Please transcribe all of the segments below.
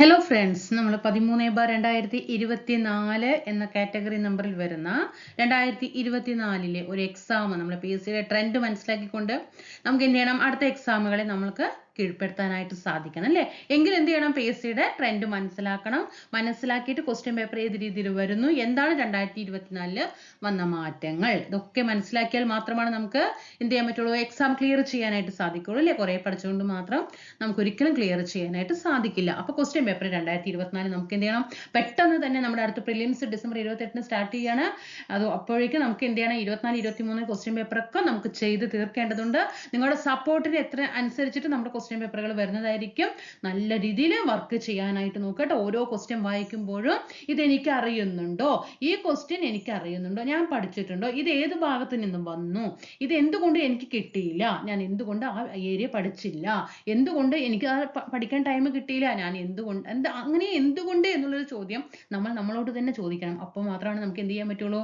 Hello friends നമ്മൾ പതിമൂന്ന് bar രണ്ടായിരത്തി ഇരുപത്തി നാല് എന്ന കാറ്റഗറി നമ്പറിൽ വരുന്ന രണ്ടായിരത്തി ഇരുപത്തി നാലിലെ ഒരു എക്സാം നമ്മൾ പി എസ് സിയുടെ ട്രെൻഡ് മനസ്സിലാക്കിക്കൊണ്ട് നമുക്ക് എന്ത് ചെയ്യണം? അടുത്ത എക്സാമുകളെ നമ്മൾക്ക് കീഴ്പ്പെടുത്താനായിട്ട് സാധിക്കണം അല്ലേ? എങ്കിൽ എന്ത് ചെയ്യണം? പി എസ് സിയുടെ ട്രെൻഡ് മനസ്സിലാക്കണം. മനസ്സിലാക്കിയിട്ട് ക്വസ്റ്റ്യൻ പേപ്പർ ഏത് രീതിയിൽ വരുന്നു? എന്താണ് രണ്ടായിരത്തി ഇരുപത്തിനാലിൽ വന്ന മാറ്റങ്ങൾ? ഇതൊക്കെ മനസ്സിലാക്കിയാൽ മാത്രമാണ് നമുക്ക് എന്ത് ചെയ്യാൻ പറ്റുള്ളൂ? എക്സാം ക്ലിയർ ചെയ്യാനായിട്ട് സാധിക്കുള്ളൂ അല്ലേ? കുറെ പഠിച്ചുകൊണ്ട് മാത്രം നമുക്ക് ഒരിക്കലും ക്ലിയർ ചെയ്യാനായിട്ട് സാധിക്കില്ല. അപ്പൊ ക്വസ്റ്റ്യൻ പേപ്പർ രണ്ടായിരത്തി ഇരുപത്തിനാല് നമുക്ക് എന്ത് ചെയ്യണം? പെട്ടെന്ന് തന്നെ നമ്മുടെ അടുത്ത പ്രിലിംസ് ഡിസംബർ ഇരുപത്തെട്ടിന് സ്റ്റാർട്ട് ചെയ്യാണ്. അത് അപ്പോഴേക്കും നമുക്ക് എന്ത് ചെയ്യണം? ഇരുപത്തിനാല് ഇരുപത്തി മൂന്ന് ക്വസ്റ്റ്യൻ പേപ്പർ ഒക്കെ നമുക്ക് ചെയ്ത് തീർക്കേണ്ടതുണ്ട്. നിങ്ങളുടെ സപ്പോർട്ടിന് എത്ര അനുസരിച്ചിട്ട് നമ്മുടെ ക്വസ്റ്റ്യൻ പേപ്പറുകൾ വരുന്നതായിരിക്കും. നല്ല രീതിയിൽ വർക്ക് ചെയ്യാനായിട്ട് നോക്കട്ടെ ഓരോ ക്വസ്റ്റ്യൻ വായിക്കുമ്പോഴും ഇത് എനിക്ക് അറിയുന്നുണ്ടോ ഈ ക്വസ്റ്റ്യൻ എനിക്ക് അറിയുന്നുണ്ടോ ഞാൻ പഠിച്ചിട്ടുണ്ടോ? ഇത് ഏത് ഭാഗത്ത് നിന്ന് വന്നു? ഇത് എന്തുകൊണ്ട് എനിക്ക് കിട്ടിയില്ല? ഞാൻ എന്തുകൊണ്ട് ആ ഏരിയ പഠിച്ചില്ല? എന്തുകൊണ്ട് എനിക്ക് ആ പഠിക്കാൻ ടൈം കിട്ടിയില്ല? ഞാൻ എന്തുകൊണ്ട് എന്ത് അങ്ങനെ എന്തുകൊണ്ട് എന്നുള്ളൊരു ചോദ്യം നമ്മൾ നമ്മളോട് തന്നെ ചോദിക്കണം. അപ്പോൾ മാത്രമാണ് നമുക്ക് എന്ത് ചെയ്യാൻ പറ്റുള്ളൂ?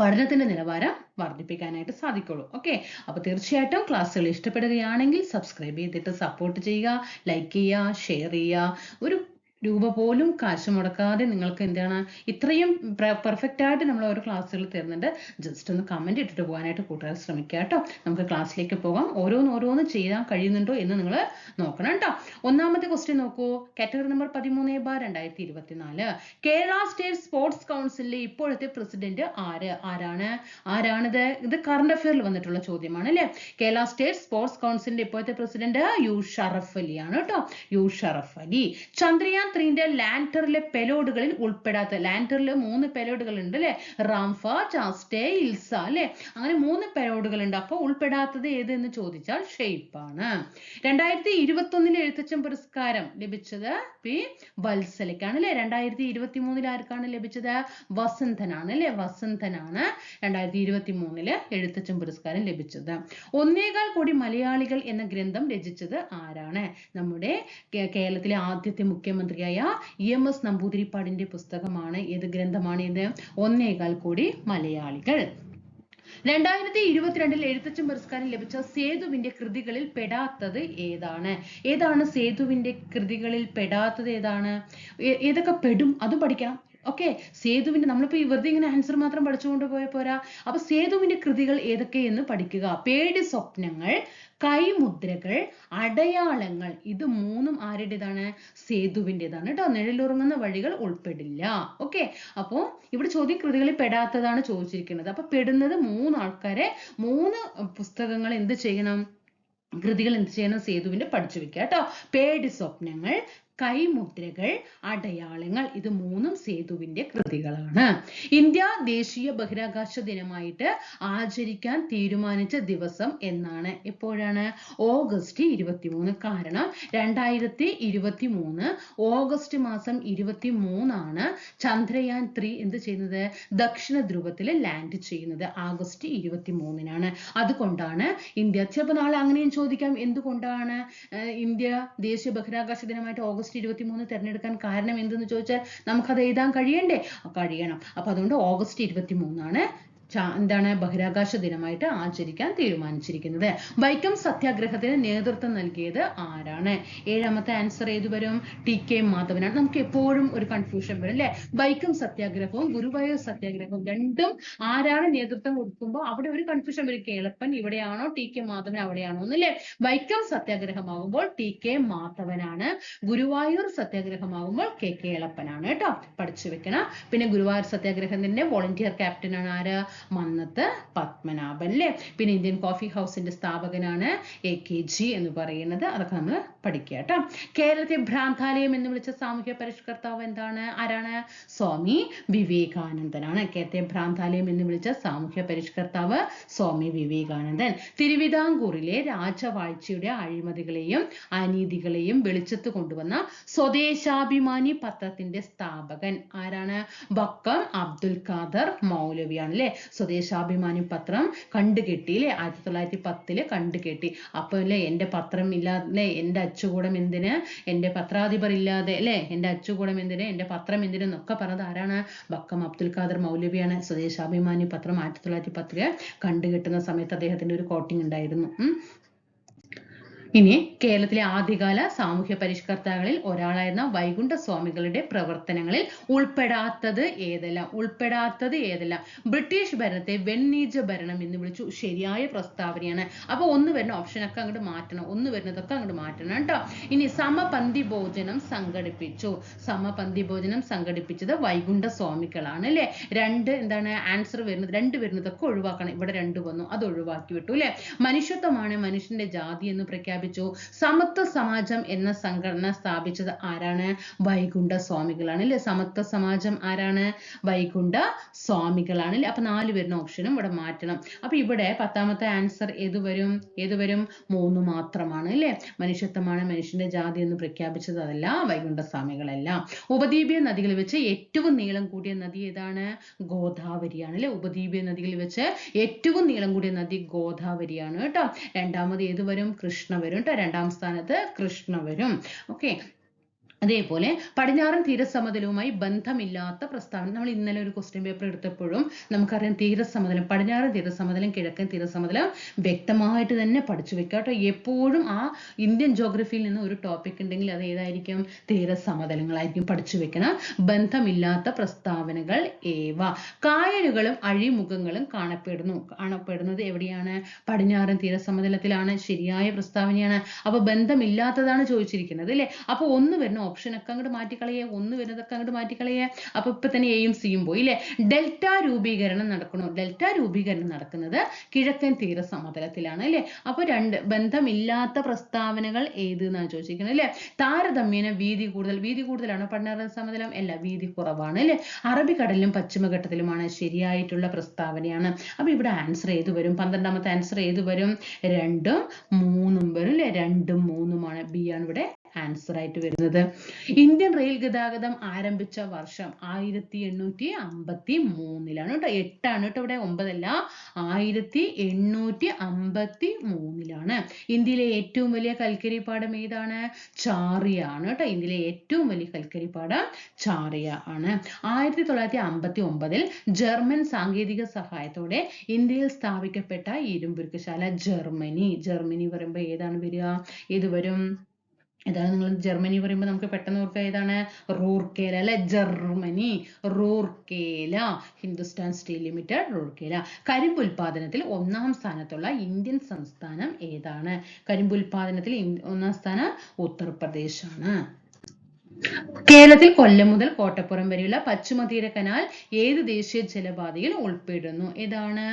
പഠനത്തിന്റെ നിലവാരം വർദ്ധിപ്പിക്കാനായിട്ട് സാധിക്കുള്ളൂ. ഓക്കെ അപ്പോൾ തീർച്ചയായിട്ടും ക്ലാസ്സുകൾ ഇഷ്ടപ്പെടുകയാണെങ്കിൽ സബ്സ്ക്രൈബ് ചെയ്തിട്ട് സപ്പോർട്ട് ചെയ്യുക ലൈക്ക് ചെയ്യുക ഷെയർ ചെയ്യുക. ഒരു രൂപ പോലും കാശ് മുടക്കാതെ നിങ്ങൾക്ക് എന്താണ് ഇത്രയും പെർഫെക്റ്റ് ആയിട്ട് നമ്മൾ ഓരോ ക്ലാസ്സുകൾ തരുന്നുണ്ട്. ജസ്റ്റ് ഒന്ന് കമന്റ് ഇട്ടിട്ട് പോകാനായിട്ട് കൂട്ടുകാർ ശ്രമിക്കുക കേട്ടോ. നമുക്ക് ക്ലാസ്സിലേക്ക് പോകാം. ഓരോന്ന് ഓരോന്ന് ചെയ്യാൻ കഴിയുന്നുണ്ടോ എന്ന് നിങ്ങൾ നോക്കണം കേട്ടോ. ഒന്നാമത്തെ ക്വസ്റ്റ്യൻ നോക്കൂ. കാറ്റഗറി നമ്പർ പതിമൂന്ന് ബാർ രണ്ടായിരത്തി ഇരുപത്തിനാല് കേരള സ്റ്റേറ്റ് സ്പോർട്സ് കൗൺസിലിലെ ഇപ്പോഴത്തെ പ്രസിഡന്റ് ആര്? ആരാണ്? ആരാണിത്? ഇത് കറണ്ട് അഫയറിൽ വന്നിട്ടുള്ള ചോദ്യമാണ് അല്ലേ? കേരള സ്റ്റേറ്റ് സ്പോർട്സ് കൗൺസിലിന്റെ ഇപ്പോഴത്തെ പ്രസിഡന്റ് യു ഷറഫ് അലി ആണ് കേട്ടോ. യു ഷറഫ് അലി. ചന്ദ്രയാൻ ത്രീന്റെ ലാൻഡറിലെ പെലോഡുകളിൽ ഉൾപ്പെടാത്ത ലാൻഡറിൽ മൂന്ന് പെലോഡുകൾ ഉണ്ട് അല്ലെ? റാംഫ ചാസ്റ്റേ ഇൽസ അല്ലെ? അങ്ങനെ മൂന്ന് പെലോഡുകൾ ഉണ്ട് അപ്പോൾ ഉൾപ്പെടാത്തത് ഏത് എന്ന് ചോദിച്ചാൽ ഷേപ്പ് ആണ് രണ്ടായിരത്തി ഇരുപത്തി ഒന്നിലെ എഴുത്തച്ഛൻ പുരസ്കാരം ലഭിച്ചത് പി വത്സലയ്ക്കാണ് അല്ലെ? രണ്ടായിരത്തി ഇരുപത്തി മൂന്നിൽ ആർക്കാണ് ലഭിച്ചത്? വസന്തനാണ് അല്ലെ? വസന്തനാണ് രണ്ടായിരത്തി ഇരുപത്തി മൂന്നിൽ എഴുത്തച്ഛൻ പുരസ്കാരം ലഭിച്ചത്. ഒന്നേകാൽ കോടി മലയാളികൾ എന്ന ഗ്രന്ഥം രചിച്ചത് ആരാണ്? നമ്മുടെ കേരളത്തിലെ ആദ്യത്തെ മുഖ്യമന്ത്രിയായ ഇ എം എസ് നമ്പൂതിരിപ്പാടിന്റെ പുസ്തകമാണ് ഏത് ഗ്രന്ഥമാണ് ഇത്? ഒന്നേകാൽ കോടി മലയാളികൾ. രണ്ടായിരത്തി ഇരുപത്തിരണ്ടിൽ എഴുത്തച്ഛൻ പുരസ്കാരം ലഭിച്ച സേതുവിന്റെ കൃതികളിൽ പെടാത്തത് ഏതാണ്? ഏതാണ് സേതുവിന്റെ കൃതികളിൽ പെടാത്തത് ഏതാണ്? ഏതൊക്കെ പെടും? അതും പഠിക്കണം. ഓക്കെ സേതുവിന്റെ നമ്മളിപ്പോ ഈ വെറുതെ ഇങ്ങനെ ആൻസർ മാത്രം പഠിച്ചുകൊണ്ട് പോയ പോരാ. അപ്പൊ സേതുവിന്റെ കൃതികൾ ഏതൊക്കെയെന്ന് പഠിക്കുക. പേടി സ്വപ്നങ്ങൾ കൈമുദ്രകൾ അടയാളങ്ങൾ. ഇത് മൂന്നും ആരുടേതാണ്? സേതുവിന്റെതാണ് കേട്ടോ നിഴലുറങ്ങുന്ന വഴികൾ ഉൾപ്പെടില്ല. ഓക്കെ അപ്പോൾ ഇവിടെ ചോദ്യം കൃതികളിൽ പെടാത്തതാണ് ചോദിച്ചിരിക്കുന്നത്. അപ്പൊ പെടുന്നത് മൂന്ന് ആൾക്കാരെ മൂന്ന് പുസ്തകങ്ങൾ എന്ത് ചെയ്യണം? കൃതികൾ എന്ത് ചെയ്യണം? സേതുവിന്റെ പഠിച്ചു വെക്കുക കേട്ടോ പേടി സ്വപ്നങ്ങൾ കൈമുദ്രകൾ അടയാളങ്ങൾ ഇത് മൂന്നും സേതുവിന്റെ കൃതികളാണ്. ഇന്ത്യ ദേശീയ ബഹിരാകാശ ദിനമായിട്ട് ആചരിക്കാൻ തീരുമാനിച്ച ദിവസം എന്നാണ്. എപ്പോഴാണ്? ഓഗസ്റ്റ് ഇരുപത്തിമൂന്ന്. കാരണം രണ്ടായിരത്തി ഇരുപത്തി മൂന്ന് ഓഗസ്റ്റ് മാസം ഇരുപത്തി മൂന്നാണ് ചന്ദ്രയാൻ ത്രീ എന്ത് ചെയ്യുന്നത്? ദക്ഷിണ ധ്രുവത്തിൽ ലാൻഡ് ചെയ്യുന്നത്. ആഗസ്റ്റ് ഇരുപത്തി മൂന്നിനാണ് അതുകൊണ്ടാണ് ഇന്ത്യ. ചിലപ്പോൾ നാളെ അങ്ങനെയും ചോദിക്കാം. എന്തുകൊണ്ടാണ് ഇന്ത്യ ദേശീയ ബഹിരാകാശ ദിനമായിട്ട് ഓഗസ്റ്റ് ഇരുപത്തി മൂന്ന് തിരഞ്ഞെടുക്കാൻ കാരണം എന്തെന്ന് ചോദിച്ചാൽ നമുക്കത് എഴുതാൻ കഴിയണ്ടേ? കഴിയണം. അപ്പൊ അതുകൊണ്ട് ഓഗസ്റ്റ് ഇരുപത്തി മൂന്നാണ് എന്താണ് ബഹിരാകാശ ദിനമായിട്ട് ആചരിക്കാൻ തീരുമാനിച്ചിരിക്കുന്നത്. വൈക്കം സത്യാഗ്രഹത്തിന് നേതൃത്വം നൽകിയത് ആരാണ്? ഏഴാമത്തെ ആൻസർ ഏത് വരും? ടി കെ മാധവനാണ്. നമുക്ക് എപ്പോഴും ഒരു കൺഫ്യൂഷൻ വരും അല്ലെ? വൈക്കം സത്യാഗ്രഹവും ഗുരുവായൂർ സത്യാഗ്രഹവും രണ്ടും ആരാണ് നേതൃത്വം കൊടുക്കുമ്പോൾ അവിടെ ഒരു കൺഫ്യൂഷൻ വരും. കേളപ്പൻ ഇവിടെയാണോ? ടി കെ മാധവൻ അവിടെയാണോ എന്നല്ലേ വൈക്കം സത്യാഗ്രഹമാകുമ്പോൾ ടി കെ മാധവനാണ്. ഗുരുവായൂർ സത്യാഗ്രഹമാകുമ്പോൾ കെ കേളപ്പനാണ്. കേട്ടോ? പഠിച്ചു വെക്കണം. പിന്നെ ഗുരുവായൂർ സത്യാഗ്രഹത്തിന്റെ വോളണ്ടിയർ ക്യാപ്റ്റൻ ആണ് ആര്? മന്നത്ത് പത്മനാഭൻ അല്ലേ? പിന്നെ ഇന്ത്യൻ കോഫി ഹൗസിന്റെ സ്ഥാപകനാണ് എ കെ ജി എന്ന് പറയുന്നത്. അതൊക്കെ നമ്മൾ പഠിക്കുക കേട്ടോ. കേരളത്തെ ഭ്രാന്താലയം എന്ന് വിളിച്ച സാമൂഹ്യ പരിഷ്കർത്താവ് എന്താണ്? ആരാണ്? സ്വാമി വിവേകാനന്ദനാണ്. കേരളത്തെ ഭ്രാന്താലയം എന്ന് വിളിച്ച സാമൂഹ്യ പരിഷ്കർത്താവ് സ്വാമി വിവേകാനന്ദൻ. തിരുവിതാംകൂറിലെ രാജവാഴ്ചയുടെ അഴിമതികളെയും അനീതികളെയും വെളിച്ചത്ത് കൊണ്ടുവന്ന സ്വദേശാഭിമാനി പത്രത്തിന്റെ സ്ഥാപകൻ ആരാണ്? ബക്കം അബ്ദുൽ ഖാദർ മൗലവിയാണ് അല്ലെ സ്വദേശാഭിമാനി പത്രം കണ്ടുകെട്ടി അല്ലെ ആയിരത്തി തൊള്ളായിരത്തി പത്തിൽ കണ്ടുകെട്ടി. അപ്പൊ അല്ലെ എന്റെ പത്രം ഇല്ലാതെ എന്റെ അച്ചുകൂടം എന്തിന് എന്റെ പത്രാധിപർ ഇല്ലാതെ അല്ലേ? എന്റെ അച്ചുകൂടം എന്തിന് എന്റെ പത്രം എന്തിന് എന്നൊക്കെ പറഞ്ഞത് ആരാണ്? ബക്കം അബ്ദുൽ ഖാദർ മൗലവിയാണ്. സ്വദേശാഭിമാനി പത്രം ആയിരത്തി തൊള്ളായിരത്തി പത്തിൽ കണ്ടുകെട്ടുന്ന സമയത്ത് അദ്ദേഹത്തിന്റെ ഒരു കോട്ടിംഗ് ഉണ്ടായിരുന്നു. ഇനി കേരളത്തിലെ ആദ്യകാല സാമൂഹ്യ പരിഷ്കർത്താക്കളിൽ ഒരാളായിരുന്ന വൈകുണ്ഠ സ്വാമികളുടെ പ്രവർത്തനങ്ങളിൽ ഉൾപ്പെടാത്തത് ഏതെല്ലാം ഉൾപ്പെടാത്തത് ഏതെല്ലാം. ബ്രിട്ടീഷ് ഭരണത്തെ വെണ്ണീജ ഭരണം എന്ന് വിളിച്ചു. ശരിയായ പ്രസ്താവനയാണ്. അപ്പൊ ഒന്ന് വരുന്ന ഓപ്ഷനൊക്കെ അങ്ങോട്ട് മാറ്റണം. ഒന്ന് വരുന്നതൊക്കെ അങ്ങോട്ട് മാറ്റണം കേട്ടോ. ഇനി സമപന്തി ഭോജനം സംഘടിപ്പിച്ചു. സമപന്തി ഭോജനം സംഘടിപ്പിച്ചത് വൈകുണ്ഠ സ്വാമികളാണ് അല്ലെ? രണ്ട് എന്താണ് ആൻസർ വരുന്നത്? രണ്ട് വരുന്നതൊക്കെ ഒഴിവാക്കണം. ഇവിടെ രണ്ട് വന്നു. അത് ഒഴിവാക്കി വിട്ടു അല്ലെ? മനുഷ്യത്വമാണ് മനുഷ്യന്റെ ജാതി എന്ന് പ്രഖ്യാപിച്ചു സമത്വ സമാജം എന്ന സംഘടന സ്ഥാപിച്ചത് ആരാണ്? വൈകുണ്ഠ സ്വാമികളാണ് അല്ലെ? സമത്വ സമാജം ആരാണ്? വൈകുണ്ഠ സ്വാമികളാണ് അല്ലെ? അപ്പൊ നാല് വരുന്ന ഓപ്ഷനും ഇവിടെ മാറ്റണം. അപ്പൊ ഇവിടെ പത്താമത്തെ ആൻസർ ഏത് വരും? ഏത് വരും? മൂന്ന് മാത്രമാണ് അല്ലെ? മനുഷ്യത്വമാണ് മനുഷ്യന്റെ ജാതി എന്ന് പ്രഖ്യാപിച്ചത് അതല്ല വൈകുണ്ഠ സ്വാമികളല്ല. ഉപദ്വീപീയ നദികളിൽ വെച്ച് ഏറ്റവും നീളം കൂടിയ നദി ഏതാണ്? ഗോദാവരിയാണ് അല്ലെ? ഉപദ്വീപീയ നദികളിൽ വെച്ച് ഏറ്റവും നീളം കൂടിയ നദി ഗോദാവരിയാണ് കേട്ടോ. രണ്ടാമത് ഏത് വരും? കൃഷ്ണ വരും കേട്ടോ രണ്ടാം സ്ഥാനത്ത് കൃഷ്ണ വരും. ഓക്കെ അതേപോലെ പടിഞ്ഞാറൻ തീരസമതലവുമായി ബന്ധമില്ലാത്ത പ്രസ്താവന. നമ്മൾ ഇന്നലെ ഒരു ക്വസ്റ്റ്യൻ പേപ്പർ എടുത്തപ്പോഴും നമുക്കറിയാം തീരസമതലം പടിഞ്ഞാറൻ തീരസമതലം കിഴക്കൻ തീരസമതലം വ്യക്തമായിട്ട് തന്നെ പഠിച്ചു വെക്കുക കേട്ടോ. എപ്പോഴും ആ ഇന്ത്യൻ ജോഗ്രഫിയിൽ നിന്ന് ഒരു ടോപ്പിക് ഉണ്ടെങ്കിൽ അത് ഏതായിരിക്കും? തീരസമതലങ്ങളായിരിക്കും പഠിച്ചു വെക്കണം. ബന്ധമില്ലാത്ത പ്രസ്താവനകൾ ഏവ? കായലുകളും അഴിമുഖങ്ങളും കാണപ്പെടുന്നു. കാണപ്പെടുന്നത് എവിടെയാണ്? പടിഞ്ഞാറൻ തീരസമതലത്തിലാണ്. ശരിയായ പ്രസ്താവനയാണ്. അപ്പൊ ബന്ധമില്ലാത്തതാണ് ചോദിച്ചിരിക്കുന്നത് അല്ലേ? അപ്പൊ ഒന്ന് വരുന്ന ഓപ്ഷൻ ഒക്കെ അങ്ങോട്ട് മാറ്റിക്കളയേ ഒന്ന് വരുന്നതൊക്കെ അങ്ങോട്ട് മാറ്റിക്കളയേ. അപ്പൊ ഇപ്പൊ തന്നെ എയും സിയും പോയി ല്ലേ ഡെൽറ്റ രൂപീകരണം നടക്കണു? ഡെൽറ്റ രൂപീകരണം നടക്കുന്നത് കിഴക്കൻ തീര സമതലത്തിലാണ് അല്ലെ അപ്പൊ രണ്ട് ബന്ധമില്ലാത്ത പ്രസ്താവനകൾ ഏത് എന്നാണ് ചോദിച്ചിരിക്കുന്നത് അല്ലെ താരതമ്യേന വീതി കൂടുതൽ വീതി കൂടുതലാണോ പടിഞ്ഞാറൻ സമതലം? അല്ല വീതി കുറവാണ് അല്ലെ അറബിക്കടലിലും പശ്ചിമഘട്ടത്തിലുമാണ് ശരിയായിട്ടുള്ള പ്രസ്താവനയാണ്. അപ്പൊ ഇവിടെ ആൻസർ ഏത് വരും? പന്ത്രണ്ടാമത്തെ ആൻസർ ഏത് വരും? രണ്ടും മൂന്നും വരും അല്ലെ രണ്ടും മൂന്നുമാണ് ബി ആണ് ഇവിടെ ആൻസർ ആയിട്ട് വരുന്നത്. ഇന്ത്യൻ റെയിൽ ഗതാഗതം ആരംഭിച്ച വർഷം ആയിരത്തി എണ്ണൂറ്റി അമ്പത്തി മൂന്നിലാണ് കേട്ടോ. എട്ടാണ് കേട്ടോ ഇവിടെ ഒമ്പതല്ല ആയിരത്തി എണ്ണൂറ്റി അമ്പത്തി മൂന്നിലാണ് ഇന്ത്യയിലെ ഏറ്റവും വലിയ കൽക്കരി പാടം ഏതാണ്? ചാറിയാണ് കേട്ടോ. ഇന്ത്യയിലെ ഏറ്റവും വലിയ കൽക്കരി പാടം ചാറിയ ആണ്. ആയിരത്തി തൊള്ളായിരത്തി അമ്പത്തി ഒമ്പതിൽ ജർമ്മൻ സാങ്കേതിക സഹായത്തോടെ ഇന്ത്യയിൽ സ്ഥാപിക്കപ്പെട്ട ഇരുമ്പുരുക്കശാല ജർമ്മനി. ജർമ്മനി പറയുമ്പോൾ ഏതാണ് വരിക? ഏത് വരും ഏതാണ് നിങ്ങൾ ജർമ്മനി പറയുമ്പോൾ നമുക്ക് പെട്ടെന്ന് ഓർക്കുക ഏതാണ്? റൂർക്കേല അല്ലെ? Germany. Rourkela. Hindustan steel limited Rourkela. കരിമ്പ് ഉൽപാദനത്തിൽ ഒന്നാം സ്ഥാനത്തുള്ള ഇന്ത്യൻ സംസ്ഥാനം ഏതാണ്? കരിമ്പ് ഉൽപാദനത്തിൽ ഒന്നാം സ്ഥാനം ഉത്തർപ്രദേശ് ആണ് കേരളത്തിൽ കൊല്ലം മുതൽ കോട്ടപ്പുറം വരെയുള്ള പശ്ചിമതീര കനാൽ ഏത് ദേശീയ ജലപാതയിൽ ഉൾപ്പെടുന്നു? ഏതാണ്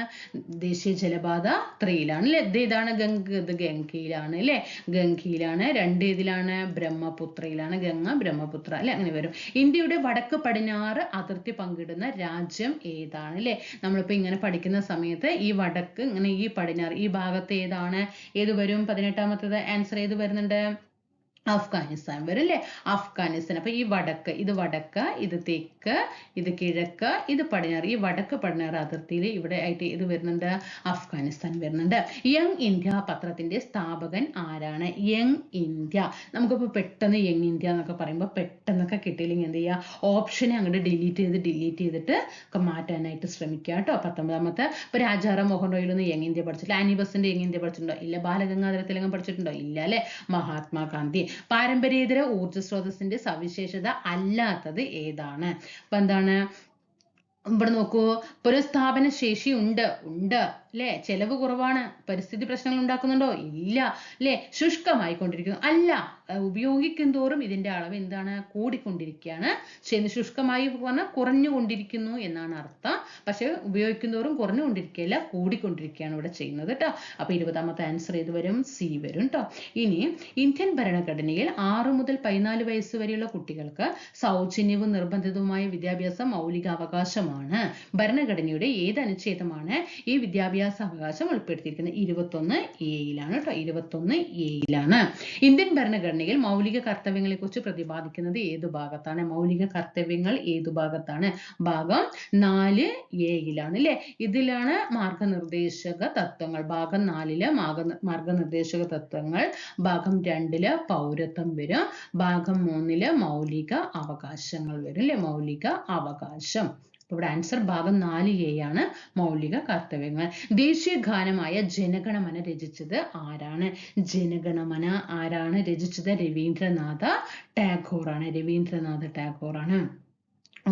ദേശീയ ജലപാത? ത്രീയിലാണ് അല്ലെ? ഇത് ഏതാണ് ഗംഗ ഇത് ഗംഗയിലാണ് അല്ലെ? ഗംഗയിലാണ് രണ്ട് ഇതിലാണ് ബ്രഹ്മപുത്രയിലാണ് ഗംഗ ബ്രഹ്മപുത്ര അല്ലെ? അങ്ങനെ വരും. ഇന്ത്യയുടെ വടക്ക് പടിഞ്ഞാറ് അതിർത്തി പങ്കിടുന്ന രാജ്യം ഏതാണ് അല്ലെ? നമ്മളിപ്പോ ഇങ്ങനെ പഠിക്കുന്ന സമയത്ത് ഈ വടക്ക് ഇങ്ങനെ ഈ പടിഞ്ഞാറ് ഈ ഭാഗത്ത് ഏതാണ്? ഏത് വരും? പതിനെട്ടാമത്തത് ആൻസർ ഏത് വരുന്നുണ്ട്? അഫ്ഗാനിസ്ഥാൻ വരും അല്ലേ അഫ്ഗാനിസ്ഥാൻ. അപ്പൊ ഈ വടക്ക് ഇത് വടക്ക് ഇത് തെക്ക്. ഇത് കിഴക്ക് ഇത് പടിഞ്ഞാറ്. ഈ വടക്ക് പടിഞ്ഞാറ് അതിർത്തിയിൽ ഇവിടെ ആയിട്ട് ഇത് വരുന്നുണ്ട്. അഫ്ഗാനിസ്ഥാൻ വരുന്നുണ്ട്. യങ് ഇന്ത്യ പത്രത്തിന്റെ സ്ഥാപകൻ ആരാണ്? Young India. നമുക്കിപ്പോൾ പെട്ടെന്ന് യങ് ഇന്ത്യ എന്നൊക്കെ പറയുമ്പോൾ പെട്ടെന്നൊക്കെ കിട്ടിയില്ലെങ്കിൽ എന്ത് ചെയ്യുക ഓപ്ഷനെ അങ്ങോട്ട് ഡിലീറ്റ് ചെയ്ത് ഡിലീറ്റ് ചെയ്തിട്ട് ഒക്കെ മാറ്റാനായിട്ട് ശ്രമിക്കുക കേട്ടോ. പത്തൊമ്പതാമത്തെ. ഇപ്പൊ രാജാറാം മോഹൻ റോയിലൊന്നും യങ് ഇന്ത്യ പഠിച്ചില്ല ആനിബസിന്റെ ബസന്റ് യങ് ഇന്ത്യ പഠിച്ചിട്ടുണ്ടോ? ഇല്ല. ബാലഗംഗാധര തിലകം പഠിച്ചിട്ടുണ്ടോ? ഇല്ല അല്ലെ? മഹാത്മാഗാന്ധി. പാരമ്പര്യേതര ഊർജ സ്രോതസ്സിന്റെ സവിശേഷത അല്ലാത്തത് ഏതാണ്? അപ്പൊ എന്താണ്? ഇവിടെ നോക്കൂ. പുനഃസ്ഥാപന ശേഷി ഉണ്ട്. ഉണ്ട്. അല്ലേ ചെലവ് കുറവാണ്. പരിസ്ഥിതി പ്രശ്നങ്ങൾ ഉണ്ടാക്കുന്നുണ്ടോ? ഇല്ല. അല്ലേ ശുഷ്കമായിക്കൊണ്ടിരിക്കുന്നു. അല്ല. അഹ് ഉപയോഗിക്കും തോറും ഇതിന്റെ അളവ് എന്താണ്? കൂടിക്കൊണ്ടിരിക്കുകയാണ്. ചെയ്യുന്നത് ശുഷ്കമായി പറഞ്ഞാൽ കുറഞ്ഞുകൊണ്ടിരിക്കുന്നു എന്നാണ് അർത്ഥം. പക്ഷെ ഉപയോഗിക്കും തോറും കുറഞ്ഞുകൊണ്ടിരിക്കുകയല്ല കൂടിക്കൊണ്ടിരിക്കുകയാണ് ഇവിടെ ചെയ്യുന്നത് കേട്ടോ അപ്പൊ ഇരുപതാമത്തെ ആൻസർ ഏത് വരും? സി വരും കേട്ടോ ഇനി ഇന്ത്യൻ ഭരണഘടനയിൽ ആറ് മുതൽ പതിനാല് വയസ്സ് വരെയുള്ള കുട്ടികൾക്ക് സൗജന്യവും നിർബന്ധിതവുമായ വിദ്യാഭ്യാസം മൗലികാവകാശമാണ്. ഭരണഘടനയുടെ ഏത് അനുച്ഛേദമാണ് ഈ വിദ്യാഭ്യാസ അവകാശം ഉൾപ്പെടുത്തിയിരിക്കുന്നത് ഇരുപത്തൊന്ന് എയിലാണ് കേട്ടോ ഇരുപത്തൊന്ന് എയിലാണ് ഇന്ത്യൻ ഭരണഘടനയിൽ മൗലിക കർത്തവ്യങ്ങളെ കുറിച്ച് പ്രതിപാദിക്കുന്നത് ഏത് ഭാഗത്താണ്? മൗലിക കർത്തവ്യങ്ങൾ ഏതു ഭാഗത്താണ്? ഭാഗം നാല് എയിലാണ് അല്ലെ ഇതിലാണ് മാർഗനിർദ്ദേശക തത്വങ്ങൾ. ഭാഗം നാലിൽ മാർഗ മാർഗനിർദ്ദേശക തത്വങ്ങൾ. ഭാഗം രണ്ടിൽ പൗരത്വം വരും. ഭാഗം മൂന്നിൽ മൗലിക അവകാശങ്ങൾ വരും അല്ലെ മൗലിക അവകാശം. ഇവിടെ ആൻസർ ഭാഗം നാല് എ ആണ്. മൗലിക കർത്തവ്യങ്ങൾ. ദേശീയ ഗാനമായ ജനഗണമന രചിച്ചത് ആരാണ്? ജനഗണമന ആരാണ് രചിച്ചത്? രവീന്ദ്രനാഥ ടാഗോർ ആണ് രവീന്ദ്രനാഥ ടാഗോർ ആണ്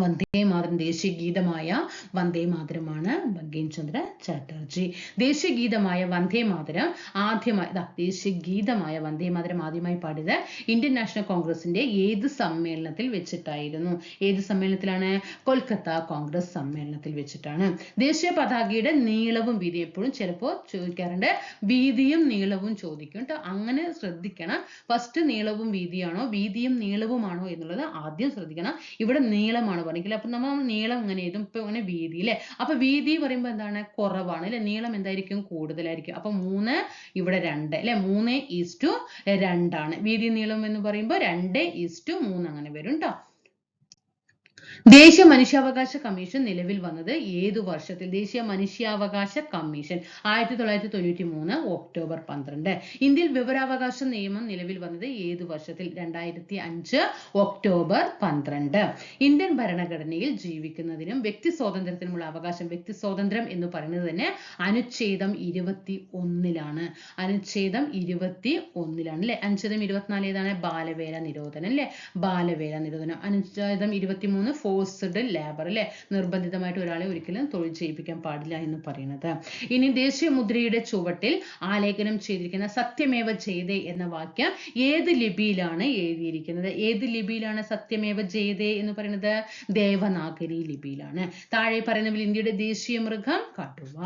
വന്ദേ മാതരം ദേശീയ ഗീതമായ വന്ദേ മാതരമാണ് ബങ്കിം ചന്ദ്ര ചാറ്റർജി. ദേശീയ ഗീതമായ വന്ദേ മാതരം ആദ്യമായി ദേശീയ ഗീതമായ വന്ദേ മാതരം ആദ്യമായി പാടിയത് ഇന്ത്യൻ നാഷണൽ കോൺഗ്രസിന്റെ ഏത് സമ്മേളനത്തിൽ വെച്ചിട്ടായിരുന്നു? ഏത് സമ്മേളനത്തിലാണ്? കൊൽക്കത്ത കോൺഗ്രസ് സമ്മേളനത്തിൽ വെച്ചിട്ടാണ്. ദേശീയ പതാകയുടെ നീളവും വീതിയും എപ്പോഴും ചിലപ്പോൾ ചോദിക്കാറുണ്ട്. വീതിയും നീളവും ചോദിക്കും കേട്ടോ അങ്ങനെ ശ്രദ്ധിക്കണം. ഫസ്റ്റ് നീളവും വീതിയാണോ? വീതിയും നീളവുമാണോ എന്നുള്ളത് ആദ്യം ശ്രദ്ധിക്കണം. ഇവിടെ നീളമാണ് പറഞ്ഞില്ല അപ്പൊ നമ്മൾ നീളം എങ്ങനെ എഴുതും. ഇപ്പൊ ഇങ്ങനെ വീതി അല്ലെ അപ്പൊ വീതി പറയുമ്പോൾ എന്താണ്? കുറവാണ് അല്ലെ നീളം എന്തായിരിക്കും? കൂടുതലായിരിക്കും. അപ്പൊ മൂന്ന് ഇവിടെ രണ്ട് അല്ലെ മൂന്ന് ഈസ് ടു രണ്ടാണ്. വീതി നീളം എന്ന് പറയുമ്പോൾ രണ്ട് ഈസ് ടു മൂന്ന് അങ്ങനെ വരും ട്ടോ. ദേശീയ മനുഷ്യാവകാശ കമ്മീഷൻ നിലവിൽ വന്നത് ഏതു വർഷത്തിൽ? ദേശീയ മനുഷ്യാവകാശ കമ്മീഷൻ ആയിരത്തി തൊള്ളായിരത്തി തൊണ്ണൂറ്റി മൂന്ന് ഒക്ടോബർ പന്ത്രണ്ട്. ഇന്ത്യയിൽ വിവരാവകാശ നിയമം നിലവിൽ വന്നത് ഏതു വർഷത്തിൽ? രണ്ടായിരത്തി അഞ്ച് ഒക്ടോബർ പന്ത്രണ്ട്. ഇന്ത്യൻ ഭരണഘടനയിൽ ജീവിക്കുന്നതിനും വ്യക്തി സ്വാതന്ത്ര്യത്തിനുമുള്ള അവകാശം വ്യക്തി സ്വാതന്ത്ര്യം എന്ന് പറയുന്നത് തന്നെ അനുച്ഛേദം ഇരുപത്തി ഒന്നിലാണ് അനുച്ഛേദം ഇരുപത്തി ഒന്നിലാണ് അല്ലെ? അനുച്ഛേദം ഇരുപത്തിനാല് ഏതാണ്? ബാലവേല നിരോധനം അല്ലെ? ബാലവേല നിരോധനം. അനുച്ഛേദം ഇരുപത്തിമൂന്ന് ഫോഴ്സ്ഡ് ലേബർ അല്ലെ നിർബന്ധിതമായിട്ട് ഒരാളെ ഒരിക്കലും തൊഴിൽ ചെയ്യിപ്പിക്കാൻ പാടില്ല എന്ന് പറയുന്നത്. ഇനി ദേശീയ മുദ്രയുടെ ചുവട്ടിൽ ആലേഖനം ചെയ്തിരിക്കുന്ന സത്യമേവ ജയതേ എന്ന വാക്യം ഏത് ലിപിയിലാണ് എഴുതിയിരിക്കുന്നത്? ഏത് ലിപിയിലാണ് സത്യമേവ ജയതേ എന്ന് പറയുന്നത്? ദേവനാഗരി ലിപിയിലാണ്. താഴെ പറയുന്നതിൽ ഇന്ത്യയുടെ ദേശീയ മൃഗം കടുവ